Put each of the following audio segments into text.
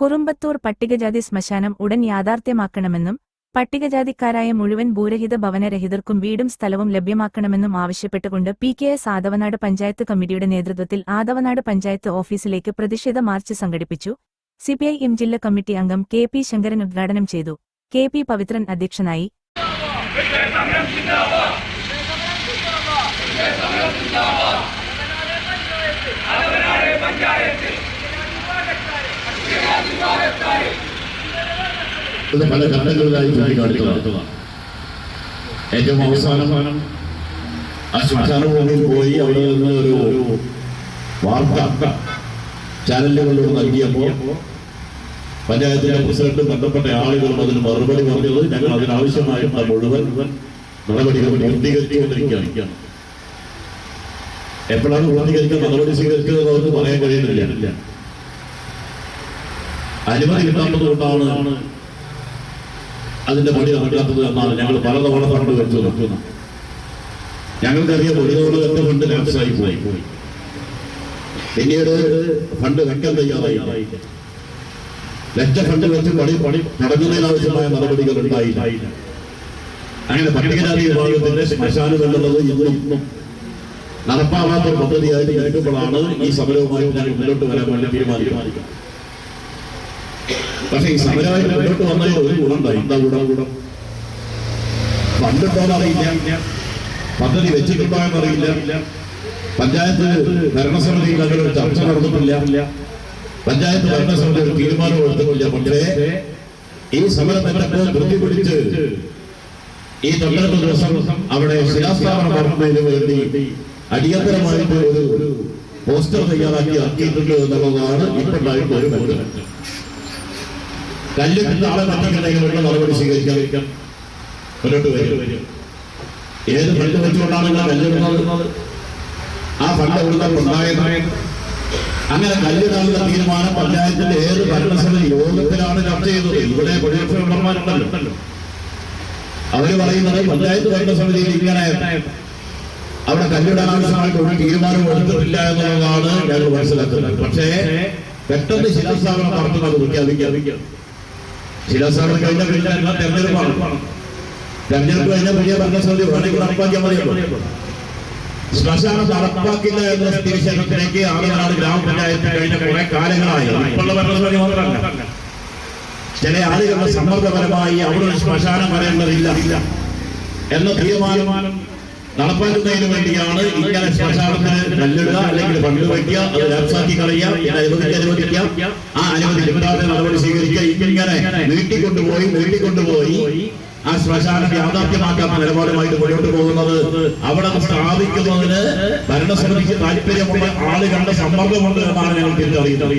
കുറുമ്പത്തൂർ പട്ടികജാതി ശ്മശാനം ഉടൻ യാഥാർത്ഥ്യമാക്കണമെന്നും പട്ടികജാതിക്കാരായ മുഴുവൻ ഭൂരഹിത ഭവനരഹിതർക്കും വീടും സ്ഥലവും ലഭ്യമാക്കണമെന്നും ആവശ്യപ്പെട്ടുകൊണ്ട് P K S Athavanad panchayat കമ്മിറ്റിയുടെ നേതൃത്വത്തിൽ ആദവനാട് പഞ്ചായത്ത് ഓഫീസിലേക്ക് പ്രതിഷേധ മാർച്ച് സംഘടിപ്പിച്ചു. സിപിഐ എം ജില്ലാ കമ്മിറ്റി അംഗം കെ പി ശങ്കരൻ ഉദ്ഘാടനം ചെയ്തു. കെ പി പവിത്രൻ അധ്യക്ഷനായി. ഇത് പല ഘട്ടങ്ങളിലായി ചൂണ്ടിക്കാണിക്കുന്നതാണ് ഏറ്റവും അവസാനം ആ ശ്മശാന ഭൂമിയിൽ പോയി അവിടെ നിന്ന് ഒരു ഒരു വാർത്ത ചാനലുകളിലൂടെ നൽകിയപ്പോൾ പഞ്ചായത്തിലെ പ്രസിഡന്റും ബന്ധപ്പെട്ട ആളുകളും അതിന് മറുപടി പറഞ്ഞത് ഞങ്ങൾ അതിനാവശ്യമായിട്ടുള്ള മുഴുവൻ നടപടികൾ പൂർത്തീകരിച്ചുകൊണ്ടിരിക്കുകയാണ്. എപ്പോഴാണ് പൂർത്തീകരിക്കാൻ നടപടി സ്വീകരിക്കുന്നത് അവർക്ക് പറയാൻ കഴിയുന്നില്ല. അനുമതി കിട്ടാത്തത് കൊണ്ടാണ് അതിന്റെ പണി നടക്കാത്തത് എന്നാണ് ഞങ്ങൾ പലതവണ പറഞ്ഞു വെച്ചു നിർത്തുന്നത് ഞങ്ങൾക്കറിയാം ഒരു തവണ എത്ര ഫണ്ട് ലാപ്സായി പോയി. പിന്നീട് ഫണ്ട് വെക്കാൻ തയ്യാറായി. ലക്ഷ ഫണ്ട് വെച്ച് പണി പണി തുടങ്ങുന്നതിനാവശ്യമായ നടപടികൾ ഉണ്ടായില്ല. അങ്ങനെ പട്ടികജാതി വിഭാഗത്തിന്റെ ശ്മശാനം എന്നുള്ളത് ഇന്നും നടപ്പാവാത്ത പദ്ധതിയായിട്ട് കേൾക്കുമ്പോഴാണ് ഈ സമരവുമായി മുന്നോട്ട് വരാൻ വേണ്ടി തീരുമാനിക്കുന്നത്. പക്ഷേ ഈ സമരമായി മുന്നോട്ട് വന്നതിൽ ഒരു ഗുണമുണ്ടായി. എന്താ ഗുണം? ഗുണം. ഫണ്ടുണ്ടോന്ന് അറിയില്ല. പദ്ധതി വെച്ചിട്ടുണ്ടോ എന്നറിയില്ല പഞ്ചായത്ത് ഭരണസമിതിയിൽ ഒരു ചർച്ച നടന്നിട്ടില്ല. പഞ്ചായത്ത് ഭരണസമിതി ഒരു തീരുമാനം എടുത്തിട്ടില്ല. പക്ഷേ ഈ സമരം ധൃതി പിടിച്ച് ഈ തൊട്ടടുത്ത ദിവസം അവിടെ ശിലാസ്ഥാപനം നടത്തുന്നതിന് വേണ്ടി അടിയന്തരമായിട്ട് ഒരു ഒരു പോസ്റ്റർ തയ്യാറാക്കി ആക്കിയിട്ടുണ്ട് എന്നുള്ളതാണ് ഇപ്പോഴായിട്ട് ഒരു കല്ലിട്ട് ആളെ പറ്റിക്കണമെങ്കിലുള്ള നടപടി സ്വീകരിക്കാൻ മുന്നോട്ട് വരും. ഏത് ഫണ്ട് വെച്ചുകൊണ്ടാണ് കല്ലിടുന്നത്? ആ ഫണ്ട് എവിടെ ഉണ്ടായത് അങ്ങനെ കല്ലിടാനുള്ള തീരുമാനം പഞ്ചായത്തിന്റെ ഏത് ഭരണസഭ യോഗത്തിലാണ് ചർച്ച ചെയ്തത് ഇവിടെ പ്രതിപക്ഷ മെമ്പർമാരുണ്ടല്ലോ അവർ പറയുന്നത് പഞ്ചായത്ത് ഭരണസമിതിയിൽ ഇങ്ങനെ അവിടെ കല്ലിടാൻ ആവശ്യമായിട്ട് ഒരു തീരുമാനം എടുത്തിട്ടില്ല എന്നുള്ളതാണ് ഞങ്ങൾ മനസ്സിലാക്കുന്നത്. പക്ഷേ പെട്ടെന്ന് ശിലാസ്ഥാപനം നടത്തുന്നത് പ്രഖ്യാപിക്കാം ശിലാസ്ഥാപനം കഴിഞ്ഞ പിന്നെ തെരഞ്ഞെടുപ്പാണ്. തെരഞ്ഞെടുപ്പ് കഴിഞ്ഞ ഭരണസമിതി വേണമെങ്കിൽ നടപ്പാക്കിയാൽ മതിയുള്ളൂ ശ്മശാനം നടപ്പാക്കില്ല എന്ന സ്ഥിതിശേഷത്തിലേക്ക് ആളുകളാണ് ഗ്രാമപഞ്ചായത്ത് കഴിഞ്ഞ കുറെ കാലങ്ങളായി. മാത്രമല്ല. ചില ആളുകളുടെ സമ്മർദ്ദപരമായി അവിടെ ഒരു ശ്മശാനം വരേണ്ടതില്ല. എന്ന തീരുമാനം നടപ്പാക്കുന്നതിന് വേണ്ടിയാണ് ഇങ്ങനെ ശ്മശാനത്തിന് കല്ലിടുക അല്ലെങ്കിൽ ഫണ്ട് വയ്ക്കുക അത് ലാപ്സാക്കി കളയുക പിന്നെ അനുവദിക്ക് അനുവദിക്കുക. ആ അനുമതി ലഭിക്കാതെ നടപടി സ്വീകരിക്കുക. ഇങ്ങനെ നീട്ടിക്കൊണ്ടുപോയി നീട്ടിക്കൊണ്ടുപോയി ആ ശ്മശാനം യാഥാർത്ഥ്യമാക്കാത്ത നിലപാടുമായിട്ട് മുന്നോട്ട് പോകുന്നത്. അവിടെ സ്ഥാപിക്കുന്നതിന് ഭരണസമിതിക്ക് താല്പര്യമുള്ള ആളുകളുടെ സമ്മർദ്ദമുണ്ട് എന്നാണ് ഞങ്ങൾ തിരിച്ചറിയുന്നത്.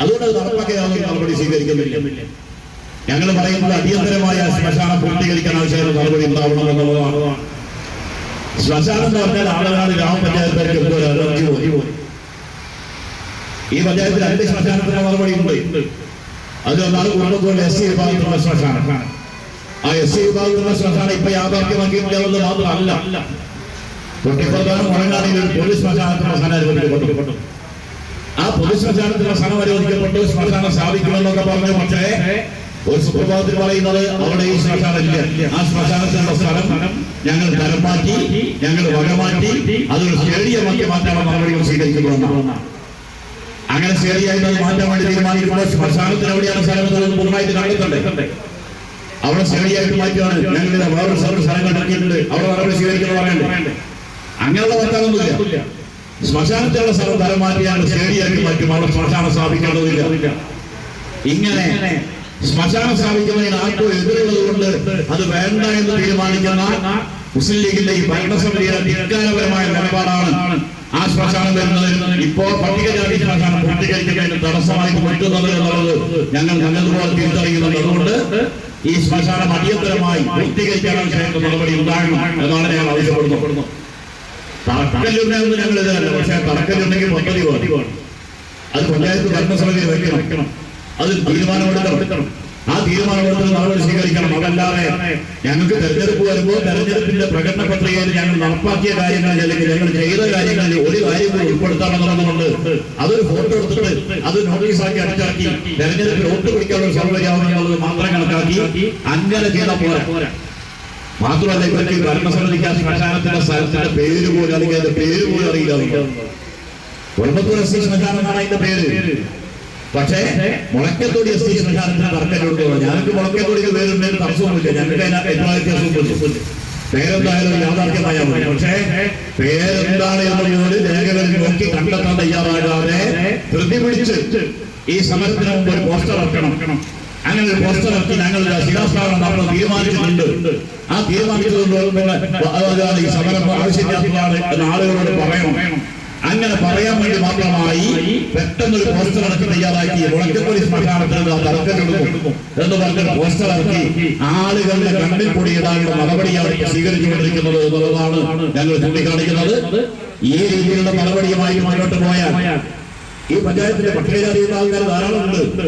അതുകൊണ്ട് അത് നടപ്പാക്കിയാൽ നടപടി സ്വീകരിക്കുന്നില്ല. ഞങ്ങൾ പറയുന്നത് അടിയന്തരമായ ശ്മശാനം പൂർത്തീകരിക്കാൻ ആവശ്യമായ നടപടി ഉണ്ടാവണം എന്നുള്ളതാണ്. ശ്മശാനം എന്ന് പറഞ്ഞാൽ ആളുകളാണ് ഗ്രാമപഞ്ചായത്തുകാർക്ക് എന്തോ ഒരു ഈ പഞ്ചായത്തിൽ രണ്ട് ശ്മശാനത്തിന് മറുപടി ഉണ്ട് അതിലൊന്നാണ് കുടുംബത്തോടെ എസ് സി വിഭാഗത്തിലുള്ള ശ്മശാനം. ആ എസ് സി വിഭാഗത്തിലുള്ള ശ്മശാനം ഇപ്പൊ യാഥാർത്ഥ്യമാക്കിയിട്ടില്ല മാത്രമല്ല. തൊട്ടിപ്പുറത്താണ് മുഴങ്ങാടിയിൽ ഒരു പോലീസ് ശ്മശാനത്തിന്റെ സ്ഥലം അനുവദിക്കപ്പെട്ടു. ആ പൊതു ശ്മശാനത്തിന്റെ സ്ഥലം അനുവദിക്കപ്പെട്ടു ശ്മശാനം സ്ഥാപിക്കുമെന്നൊക്കെ പറഞ്ഞു പക്ഷേ ഒരു സുപ്രഭാതത്തിൽ പറയുന്നത് അവിടെ ഈ ശ്മശാനമില്ല ആ ശ്മശാനത്തിനുള്ള സ്ഥലം ഞങ്ങൾ തരം മാറ്റി ഞങ്ങൾ വകമാറ്റി അതൊരു സ്റ്റേഡിയമാക്കി മാറ്റാനുള്ള നടപടികൾ സ്വീകരിക്കപ്പെടുന്നതാണ് അങ്ങനെ സ്റ്റേഡിയമായിട്ട് അത് മാറ്റാൻ വേണ്ടി തീരുമാനിക്കുമ്പോൾ ശ്മശാനത്തിന് എവിടെയാണ് സ്ഥലം പൊതുവായിട്ട് കണ്ടെത്തണ്ടേ? അവിടെ സ്റ്റേഡിയമായിട്ട് മാറ്റുകയാണ് ഞങ്ങൾ വേറൊരു സ്ഥലം സ്ഥലം കണ്ടെത്തിയിട്ടുണ്ട് അവിടെ നടപടി സ്വീകരിക്കണം പറയണ്ടേ? അങ്ങനെയുള്ള വർത്തമാനമൊന്നുമില്ല ശ്മശാനത്തിലുള്ള സ്ഥലം തരം മാറ്റിയാണ് സ്റ്റേഡിയമാക്കി മാറ്റും. അവിടെ ശ്മശാനം സ്ഥാപിക്കേണ്ടതില്ല ഇങ്ങനെ ശ്മശാനം സ്ഥാപിക്കുന്നതിന് ആർക്കും എതിരുള്ളത് കൊണ്ട് അത് വേണ്ട എന്ന് തീരുമാനിക്കുന്ന മുസ്ലിം ലീഗിന്റെ ഈ ഭരണസമിതിയുടെ ധിക്കാരപരമായ നിലപാടാണ് ആ ശ്മശാനം വരുന്നതിന് ഇപ്പോൾ പട്ടികജാതി ശ്മശാനം പൂർത്തീകരിക്കുന്നതിന് തടസ്സമായി നിൽക്കുന്നത് എന്നുള്ളത് ഞങ്ങൾ നല്ലതുപോലെ തിരിച്ചറിയുന്നുണ്ട്. അതുകൊണ്ട് ഈ ശ്മശാനം അടിയന്തരമായി പൂർത്തീകരിക്കാൻ ആവശ്യമായിട്ടുള്ള നടപടി ഉണ്ടാകണം എന്നാണ് ഞങ്ങൾ ആവശ്യപ്പെടുന്നു തറക്കല്ലുണ്ടെന്ന് ഞങ്ങൾ എതിരല്ല പക്ഷേ തറക്കല്ലുണ്ടെങ്കിൽ പദ്ധതി അത് പഞ്ചായത്ത് ഭരണസമിതി വയ്ക്കണം. അത് തീരുമാനമെടുക്കണം ആ തീരുമാനമെടുക്കുന്ന നടപടി സ്വീകരിക്കണം. അതല്ലാതെ ഞങ്ങൾക്ക് തെരഞ്ഞെടുപ്പ് വരുമ്പോൾ തെരഞ്ഞെടുപ്പിന്റെ പ്രകടന പത്രികയിൽ ഞങ്ങൾ നടപ്പാക്കിയ കാര്യങ്ങളിൽ അല്ലെങ്കിൽ ഞങ്ങൾ ചെയ്ത കാര്യങ്ങളിൽ ഒരു കാര്യം കൂടി ഉൾപ്പെടുത്താമെന്നുള്ളതുകൊണ്ട് അതൊരു ഫോട്ടോ എടുത്തിട്ട് അത് നോട്ടീസാക്കി അടിച്ചാക്കി തെരഞ്ഞെടുപ്പിൽ വോട്ട് പിടിക്കാനുള്ള സൗകര്യമാവുമെന്നുള്ളത് മാത്രം കണക്കാക്കി അങ്ങനെ ചെയ്താൽ പോരാ. മാത്രമല്ല ഇവർക്ക് ഭരണസമിതിക്ക് ആ ശ്മശാനത്തിന്റെ സ്ഥലത്തിന്റെ പേര് പോലും അല്ലെങ്കിൽ അതിന്റെ പേര് പോലും അറിയില്ല. സി ശ്മശാനം എന്നാണ് അതിന്റെ പേര്. പക്ഷേ മുളക്കത്തോടി എസ് സി ശ്മശാനത്തിന് തർക്കമുണ്ട് ഞങ്ങൾക്ക് മുളക്കത്തോടിക്ക് പേരുണ്ടെങ്കിൽ തടസ്സമൊന്നുമില്ല ഞങ്ങൾക്ക് അതിന് അഭിപ്രായ വ്യത്യാസമൊന്നുമില്ല പേരെന്തായാലും യാഥാർത്ഥ്യമായ മതി. പക്ഷേ പേരെന്താണ് എന്നുള്ളത് രേഖകളിൽ നോക്കി കണ്ടെത്താൻ തയ്യാറാകാതെ ധൃതി പിടിച്ച് ഈ സമരത്തിന് മുമ്പ് ഒരു പോസ്റ്റർ ഇറക്കണം. അങ്ങനെ ഒരു പോസ്റ്റർ ഇറക്കി ഞങ്ങൾ ശിലാസ്ഥാപനം നമ്മൾ തീരുമാനിച്ചിട്ടുണ്ട്. ആ തീരുമാനിച്ചതുകൊണ്ട് ഈ സമരം ആവശ്യമില്ലാത്തതാണ് എന്ന് ആളുകളോട് പറയണം. അങ്ങനെ പറയാൻ വേണ്ടി മാത്രമായി പെട്ടെന്ന് ഒരു പോസ്റ്റർ ഇറക്കി തയ്യാറാക്കി. ശ്മശാനത്തിൽ നിന്ന് ആ തർക്കമെടുക്കും എന്ന് പറഞ്ഞ പോസ്റ്റർ ഇറക്കി ആളുകളുടെ കണ്ണിൽ പൊടിയിടാനുള്ള നടപടിയാണ് സ്വീകരിച്ചുകൊണ്ടിരിക്കുന്നത് എന്നുള്ളതാണ് ഞങ്ങൾ ചൂണ്ടിക്കാണിക്കുന്നത്. ഈ രീതിയിലുള്ള നടപടിയുമായി മുന്നോട്ട് പോയാൽ ഈ പഞ്ചായത്തിന്റെ പട്ടികജാതി ആൾക്കാർ ധാരാളമുണ്ട്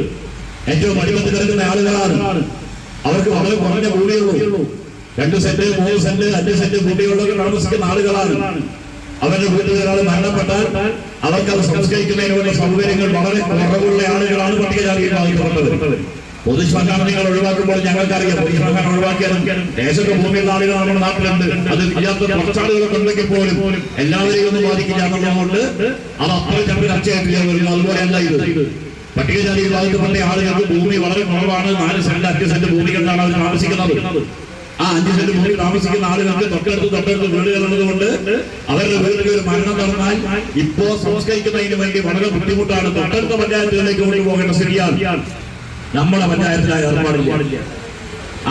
ഏറ്റവും അടിമത്തിൽ കിടക്കുന്ന ആളുകളാണ്. അവർക്ക് വളരെ കുറഞ്ഞ ഭൂമിയുള്ളൂ രണ്ട് സെന്റ് മൂന്ന് സെന്റ് അഞ്ച് സെന്റ് ഭൂമിയുള്ളവർ താമസിക്കുന്ന ആളുകളാണ്. അവരുടെ വീട്ടിൽ ഒരാൾ മരണപ്പെട്ടാൽ അവർക്ക് അത് സംസ്കരിക്കുന്നതിനുള്ള സൗകര്യങ്ങൾ വളരെ കുറവുള്ള ആളുകളാണ് പട്ടികജാതി ബാധിക്കപ്പെട്ടത് പൊതുശ്മശാനം നിങ്ങൾ ഒഴിവാക്കുമ്പോൾ ഞങ്ങൾക്കറിയാം പൊതുശ്മശാനം ഒഴിവാക്കിയാലും ദേശത്തെ ഭൂമിയുള്ള ആളുകൾ നമ്മുടെ നാട്ടിലുണ്ട്. അത് ഇല്ലാത്ത കുറച്ചാളുകളൊക്കെ ഉണ്ടെങ്കിൽ പോലും എല്ലാവരെയും ഒന്നും ബാധിക്കില്ല എന്നുള്ളതുകൊണ്ട് അത് അത്ര ചിലപ്പോൾ ചർച്ചയായിട്ടില്ല വരുന്നത് അതുപോലെയല്ല ഇത്. പട്ടികജാതി വിഭാഗത്തിൽപ്പെട്ട ആളുകൾക്ക് ഭൂമി വളരെ കുറവാണ്. നാല് സെന്റ് അഞ്ച് സെന്റ് ഭൂമി കണ്ടാണ് അവർ താമസിക്കുന്നത്. ആ അഞ്ച് സെന്റ് ഭൂമി താമസിക്കുന്ന ആളുകൾക്ക് തൊട്ടടുത്ത് തൊട്ടടുത്ത് വീടുകളുള്ളതുകൊണ്ട് അവരുടെ വീട്ടിൽ ഒരു മരണം നടന്നാൽ ഇപ്പോ സംസ്കരിക്കുന്നതിന് വേണ്ടി വളരെ ബുദ്ധിമുട്ടാണ്. തൊട്ടടുത്ത പഞ്ചായത്തുകളിലേക്ക് കൊണ്ടുപോകേണ്ട സ്ഥിതിയാണ്. നമ്മുടെ പഞ്ചായത്തിലായ ഏർപ്പാടില്ല.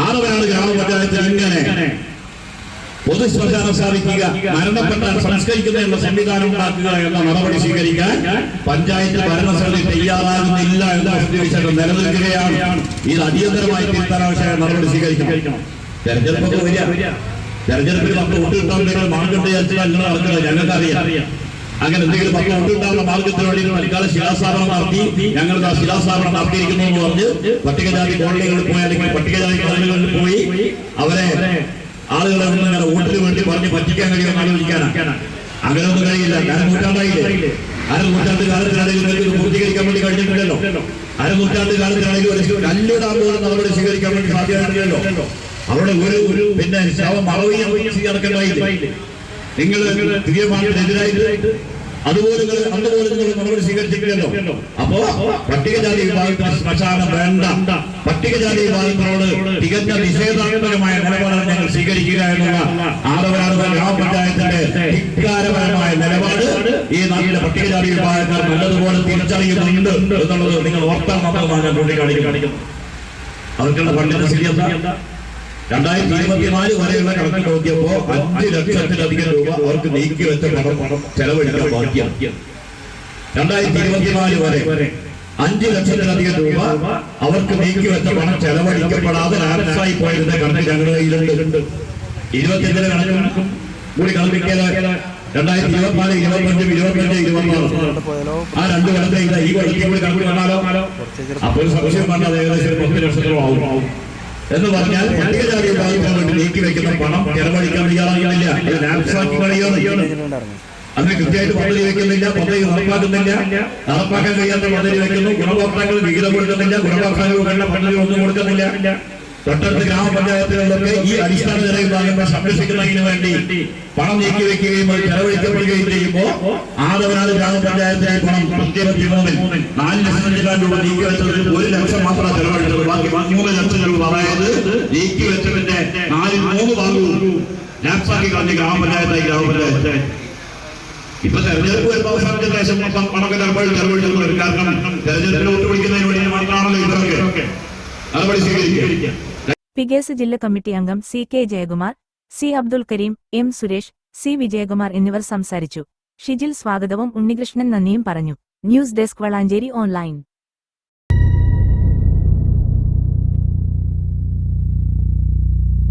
ആറുപേരാണ് ഗ്രാമപഞ്ചായത്തിൽ ഇങ്ങനെ പൊതു ശ്മശാനം സ്ഥാപിക്കുക മരണപ്പെട്ടാൽ എന്ന സംവിധാനം ഉണ്ടാക്കുക എന്ന നടപടി സ്വീകരിക്കാൻ പഞ്ചായത്ത് ഭരണസമിതി തയ്യാറാകുന്നില്ല എന്ന സ്ഥിതിവിശേഷം നിലനിൽക്കുകയാണ്. ഇത് അടിയന്തരമായി തിരുത്താനാവശ്യമായ നടപടി സ്വീകരിക്കണം. തെരഞ്ഞെടുപ്പൊക്കെ വരിക. തെരഞ്ഞെടുപ്പിൽ പത്ത് വോട്ട് കിട്ടാൻ നിങ്ങൾ മാർഗം വിചാരിച്ചാൽ നിങ്ങൾ നടക്കുന്നത് ഞങ്ങൾക്കറിയാം. അങ്ങനെ എന്തെങ്കിലും പത്ത് വോട്ട് കിട്ടാനുള്ള മാർഗത്തിന് വേണ്ടി തൽക്കാലം ശിലാസ്ഥാപനം നടത്തി ഞങ്ങൾ ആ ശിലാസ്ഥാപനം നടത്തിയിരിക്കുന്നു എന്ന് പറഞ്ഞ് പട്ടികജാതി കോളനികളിൽ പോയി അല്ലെങ്കിൽ പട്ടികജാതി കോളനികളിൽ പോയി അവരെ ആളുകളെ ഇങ്ങനെ വോട്ടിന് വേണ്ടി പറഞ്ഞ് പറ്റിക്കാൻ കഴിയുമെന്ന് ആലോചിക്കാനാണ് അങ്ങനെ ഒന്നും കഴിയില്ല. കാരണം നൂറ്റാണ്ടായില്ലേ? അര നൂറ്റാണ്ട് കാലത്തിനിടയിൽ നിങ്ങൾക്ക് പൂർത്തീകരിക്കാൻ വേണ്ടി കഴിഞ്ഞിട്ടില്ലല്ലോ. അരനൂറ്റാണ്ട് നൂറ്റാണ്ട് കാലത്തിനിടയിൽ ഒരു കല്ലിടാൻ പോലും നടപടി സ്വീകരിക്കാൻ വേണ്ടി സാധ്യമായിട്ടില്ലല്ലോ അവിടെ ഒരു ഒരു പിന്നെ ശവം നടക്കണ്ടായില്ലേ നിങ്ങൾ തീരുമാനത്തിനെതിരായിട്ട് അതുപോലെ നിങ്ങൾ അതുപോലെ നിങ്ങൾ നടപടി സ്വീകരിച്ചിട്ടില്ലല്ലോ അപ്പോ പട്ടികജാതി വിഭാഗത്തിന് ശ്മശാനം വേണ്ട. പട്ടികജാതി വിഭാഗങ്ങളോട് തികഞ്ഞ നിഷേധാത്മകമായ നിലപാടാണ് ഞങ്ങൾ സ്വീകരിക്കുക എന്നുള്ള ആദവരാധ ഗ്രാമപഞ്ചായത്തിന്റെ ധിക്കാരപരമായ നിലപാട് ഈ നാട്ടിലെ പട്ടികജാതി വിഭാഗക്കാർ നല്ലതുപോലെ തിരിച്ചറിയുന്നുണ്ട് എന്നുള്ളത് നിങ്ങൾ ഓർത്താൽ മാത്രമാണ് ഞാൻ ചൂണ്ടിക്കാണിക്കും. അവർക്കുള്ള ഫണ്ടിന്റെ സ്ഥിതി എന്താ രണ്ടായിരത്തി ഇരുപത്തിനാല് വരെയുള്ള കണക്ക് നോക്കിയപ്പോ അഞ്ച് ലക്ഷത്തിലധികം രൂപ അവർക്ക് നീക്കി വെച്ച പണം പണം ചെലവഴിക്കാൻ ബാക്കിയാണ്. രണ്ടായിരത്തി ഇരുപത്തിനാല് വരെ അഞ്ച് ലക്ഷത്തിലധികം രൂപ അവർക്ക് നീക്കി വെച്ച പണം ചെലവഴിക്കപ്പെടാതെ ലാപ്സായി പോയതിന്റെ കണക്ക് ഞങ്ങളുടെ കയ്യിലുണ്ട്. ഇരുപത്തിയഞ്ചിന് കണക്കും കൂടി കണക്കിക്കാതെ രണ്ടായിരത്തി ഇരുപത്തിനാല് ഇരുപത്തഞ്ചും ഇരുപത്തഞ്ച് ഇരുപത്തിനാല്. ആ രണ്ട് കൊല്ലത്തെ ഈ കൊല്ലത്തിൽ കൂടി കണക്ക് വന്നാലോ അപ്പോൾ സംശയം പറഞ്ഞത് ഏകദേശം പത്ത് ലക്ഷത്തോളം ആവും. എന്ന് പറഞ്ഞാൽ പട്ടികജാതി വിഭാഗത്തിന് വേണ്ടി നീക്കി വെക്കുന്ന പണം ചെലവഴിക്കാൻ കഴിയുകയാണ് അതിന് കൃത്യമായിട്ട് പദ്ധതി വെക്കുന്നില്ല പദ്ധതി നടപ്പാക്കുന്നില്ല. നടപ്പാക്കാൻ കഴിയാത്ത പദ്ധതി വെക്കുന്നു. ഗുണഭോക്താക്കൾ വിഹിതം കൊടുക്കുന്നില്ല ഗുണഭോക്താക്കൾക്ക് പദ്ധതി ഒന്നും കൊടുക്കുന്നില്ല. തൊട്ടടുത്ത ഗ്രാമപഞ്ചായത്തുകളിലൊക്കെ ഈ അടിസ്ഥാന ജനവിഭാഗങ്ങളെ സംരക്ഷിക്കുന്നതിന് വേണ്ടി പണം നീക്കി വെക്കുകയും ചെലവഴിക്കപ്പെടുകയും ചെയ്യുമ്പോൾ ആദവനാട് ഗ്രാമപഞ്ചായത്തിലെ പണം നൂറ്റി മൂന്നിൽ നാല് ലക്ഷത്തിലാണ് രൂപ നീക്കി വെച്ചതിൽ ഒരു ലക്ഷം മാത്രമാണ് ചെലവഴിച്ചത് ബാക്കി മൂന്ന് ലക്ഷം രൂപ അതായത് നീക്കി വെച്ചതിന്റെ നാലിൽ മൂന്ന് ഭാഗവും ലാപ്സാക്കി കളഞ്ഞ ഗ്രാമപഞ്ചായത്തായി ഗ്രാമപഞ്ചായത്ത്. ഇപ്പൊ തെരഞ്ഞെടുപ്പ് വരുമ്പോൾ അവസാനത്തെ ദേശം പണമൊക്കെ ചെലപ്പോൾ ചെലവഴിച്ചു കാരണം തെരഞ്ഞെടുപ്പിന് വോട്ട് പിടിക്കുന്നതിന് വേണ്ടി മാത്രമാണല്ലോ ഇതൊക്കെ. നടപടി സ്വീകരിക്കുക. പികേസ് ജില്ലാ കമ്മിറ്റി അംഗം C K Jayakumar C Abdul Kareem M Suresh C Vijayakumar എന്നിവർ സംസാരിച്ചു. ഷിജിൽ സ്വാഗതവും ഉണ്ണികൃഷ്ണൻ നന്ദിയും പറഞ്ഞു. News desk Valanchery online.